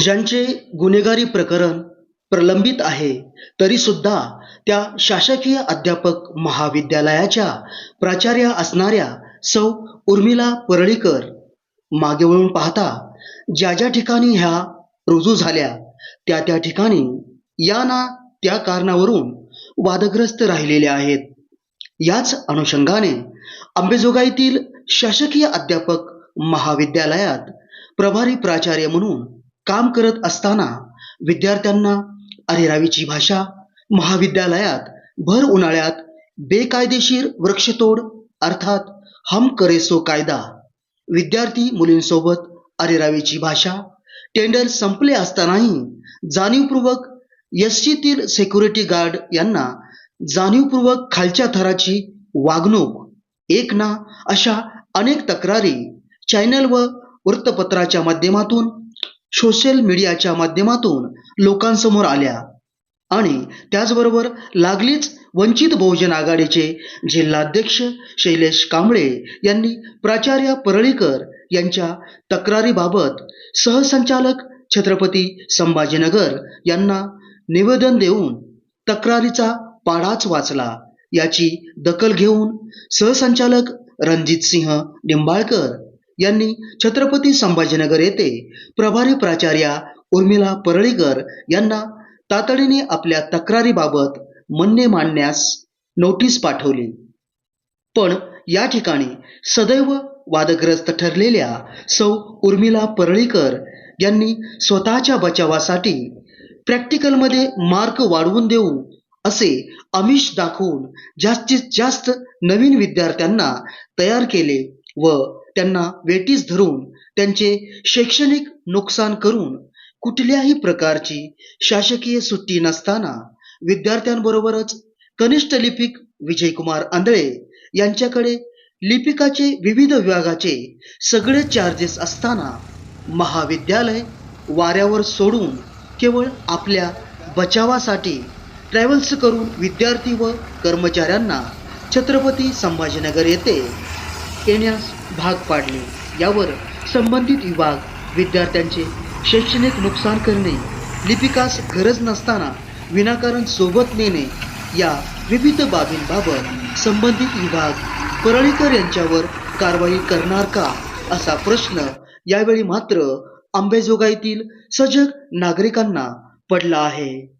ज्यांचे गुन्हेगारी प्रकरण प्रलंबित आहे तरी सुद्धा त्या शासकीय अध्यापक महाविद्यालयाच्या प्राचार्या असणाऱ्या सौ. उर्मिला परळीकर मागे वळून पाहता ज्या ज्या ठिकाणी ह्या रुजू झाल्या त्या त्या ठिकाणी या ना त्या कारणावरून वादग्रस्त राहिलेल्या आहेत. याच अनुषंगाने अंबेजोगाईतील शासकीय अध्यापक महाविद्यालयात प्रभारी प्राचार्य म्हणून काम करत असताना विद्यार्थ्यांना अरेरावीची भाषा महाविद्यालयात भर उन्हाळ्यात बेकायदेशीर वृक्षतोड अर्थात हम करेसो कायदा. विद्यार्थी मुलींसोबत अरेरावीची भाषा टेंडर संपले असतानाही जाणीवपूर्वक एसटीतील सेक्युरिटी गार्ड यांना जाणीवपूर्वक खालच्या थराची वागणूक एक ना अशा अनेक तक्रारी चॅनल व वृत्तपत्राच्या माध्यमातून सोशल मीडियाच्या माध्यमातून लोकांसमोर आल्या. आणि त्याचबरोबर लागलीच वंचित बहुजन आघाडीचे जिल्हाध्यक्ष शैलेश कांबळे यांनी प्राचार्य परळीकर यांच्या तक्रारीबाबत सहसंचालक छत्रपती संभाजीनगर यांना निवेदन देऊन तक्रारीचा पाढाच वाचला. याची दखल घेऊन सहसंचालक रणजित सिंह निंबाळकर यांनी छत्रपती संभाजीनगर येथे प्रभारी प्राचार्या उर्मिला परळीकर यांना तातडीने आपल्या तक्रारीबाबत म्हणणे मांडण्यास नोटीस पाठवली. पण या ठिकाणी सदैव वादग्रस्त ठरलेल्या सौ उर्मिला परळीकर यांनी स्वतःच्या बचावासाठी प्रॅक्टिकलमध्ये मार्क वाढवून देऊ असे आमिष दाखवून जास्तीत जास्त नवीन विद्यार्थ्यांना तयार केले व त्यांना वेटीस धरून त्यांचे शैक्षणिक नुकसान करून कुठल्याही प्रकारची शासकीय सुट्टी नसताना विद्यार्थ्यांबरोबरच कनिष्ठ लिपिक विजयकुमार आंधळे यांच्याकडे लिपिकाचे विविध विभागाचे सगळे चार्जेस असताना महाविद्यालय वाऱ्यावर सोडून केवळ आपल्या बचावासाठी ट्रॅव्हल्स करून विद्यार्थी व कर्मचाऱ्यांना छत्रपती संभाजीनगर येथे येण्यास भाग पाडले. यावर संबंधित विभाग विद्यार्थ्यांचे शैक्षणिक नुकसान करणे लिपिकास गरज नसताना विनाकारण सोबत नेणे या विविध बाबींबाबत संबंधित विभाग परळीकर यांच्यावर कारवाई करणार का असा प्रश्न यावेळी मात्र आंबेजोगाईतील सजग नागरिकांना पडला आहे.